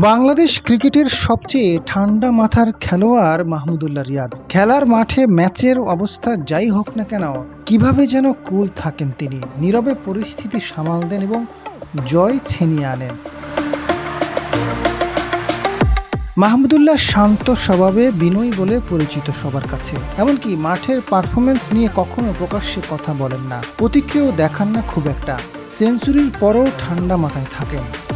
বাংলাদেশ ক্রিকেটের সবচেয়ে ঠান্ডা মাথার খেলোয়াড় মাহমুদুল্লাহ রিয়াদ। খেলার মাঠে ম্যাচের অবস্থা যাই হোক না কেন, কীভাবে যেন কুল থাকেন তিনি, নীরবে পরিস্থিতি সামাল দেন এবং জয় ছিনিয়ে আনেন। মাহমুদুল্লাহ শান্ত স্বভাবে, বিনয়ী বলে পরিচিত সবার কাছে। এমনকি মাঠের পারফরমেন্স নিয়ে কখনো প্রকাশ্যে কথা বলেন না। প্রতিক্রিয়াও দেখান না খুব একটা। সেঞ্চুরির পরও ঠান্ডা মাথায় থাকেন।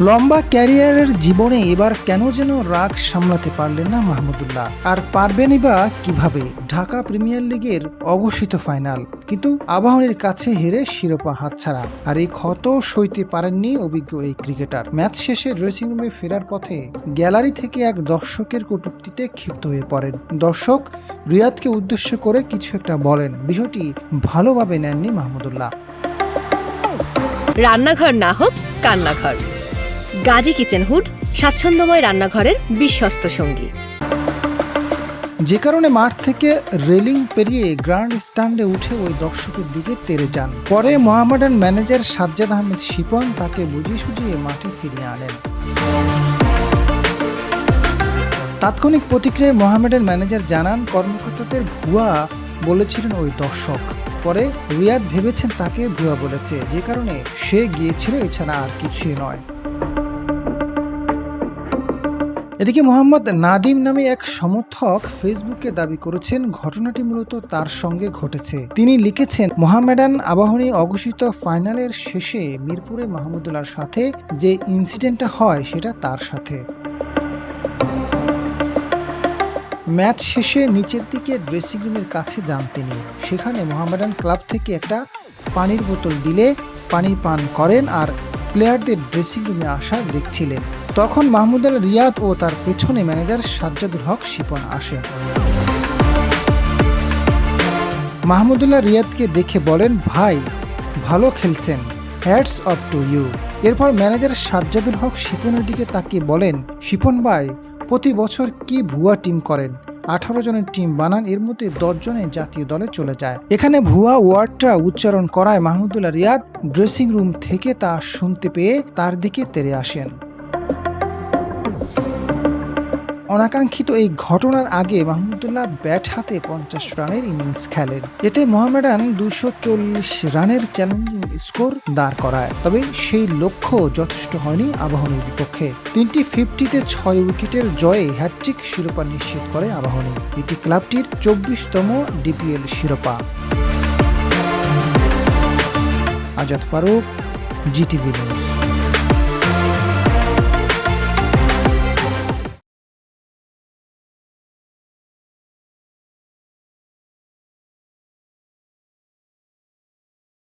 লম্বা ক্যারিয়ারের জীবনে এবার কেন যেন রাগ সামলাতে পারলেন না মাহমুদুল্লাহ? আর পারবেনই বা কীভাবে? ঢাকা প্রিমিয়ার লিগের অঘোষিত ফাইনাল, কিন্তু আবাহনীর কাছে হেরে শিরোপা হাতছাড়া। আর এই ক্ষত সইতে পারেননি অভিজ্ঞ এই ক্রিকেটার। ম্যাচ শেষে ড্রেসিং রুমে ফেরার পথে গ্যালারি থেকে এক দর্শকের কটূক্তিতে ক্ষিপ্ত হয়ে পড়েন। দর্শক রিয়াদকে উদ্দেশ্য করে কিছু একটা বলেন। বিষয়টি ভালোভাবে নেননি মাহমুদুল্লাহ। রান্নাঘর না হোক কান্নাঘর। গাজী কিচেন হুড, স্বাচ্ছন্দ্যময় রান্নাঘরের বিশ্বস্ত সঙ্গী। যে কারণে মাঠ থেকে রেলিং পেরিয়ে গ্র্যান্ড স্ট্যান্ডে উঠে ওই দর্শকের দিকে তেরে যান। পরে মোহামেডান ম্যানেজার সাজ্জাদ আহমেদ শিপন তাকে বুঝিয়ে সুঝিয়ে মাঠে ফিরিয়ে আনেন। তাৎক্ষণিক প্রতিক্রিয়ায় মোহামেডান ম্যানেজার জানান, কর্মকর্তাদের ভুয়া বলেছিলেন ওই দর্শক। পরে রিয়াদ ভেবেছেন তাকে ভুয়া বলেছে। যে কারণে সে গিয়েছিল, এছাড়া আর কিছুই নয়। এদিকে মোহাম্মদ নাদিম নামে এক সমর্থক ফেসবুকে দাবি করেছেন, ঘটনাটি মূলত তার সঙ্গে ঘটেছে। তিনি লিখেছেন, মোহামেডান আবাহনী অঘোষিত ফাইনালের শেষে মিরপুরে মাহমুদুল্লাহর সাথে যে ইনসিডেন্টটা হয়, সেটা তার সাথে। ম্যাচ শেষে নিচের দিকে ড্রেসিং রুমের কাছে যান তিনি। সেখানে মোহামেডান ক্লাব থেকে একটা পানির বোতল দিলে পানি পান করেন আর প্লেয়ারদের ড্রেসিং রুমে আসার দেখছিলেন। তখন মাহমুদাল রিয়াদ ও তার পেছনে ম্যানেজার সাজ্জাদুল হক শিপন আসেন মাহমুদুল্লাহ রিয়াদকে দেখে বলেন, ভাই, ভালো খেলছেন। Hats off to you. এরপর ম্যানেজার সাজ্জাদুল হক শিপনের দিকে তাকিয়ে বলেন, শিপন ভাই, প্রতি বছর কি ভুয়া টিম করেন? আঠারো জনের টিম বানান, এর মধ্যে দশ জনে জাতীয় দলে চলে যায়। এখানে ভুয়া ওয়ার্ডটা উচ্চারণ করায় মাহমুদুল্লাহ রিয়াদ ড্রেসিং রুম থেকে তা শুনতে পেয়ে তার দিকে তেরে আসেন। অনাকাঙ্ক্ষিত এই ঘটনার আগে মাহমুদুল্লাহ ব্যাট হাতে পঞ্চাশ রানের ইনিংস খেলেন। এতে মোহামেডান দুশো চল্লিশ রানের চ্যালেঞ্জিং স্কোর দাঁড় করায়। তবে সেই লক্ষ্য যথেষ্ট হয়নি আবাহনীর বিপক্ষে। তিনটি ফিফটিতে ছয় উইকেটের জয়ে হ্যাট্রিক শিরোপা নিশ্চিত করে আবাহনী। এটি ক্লাবটির চব্বিশতম ডিপিএল শিরোপা। Azad Faruk, GTV news.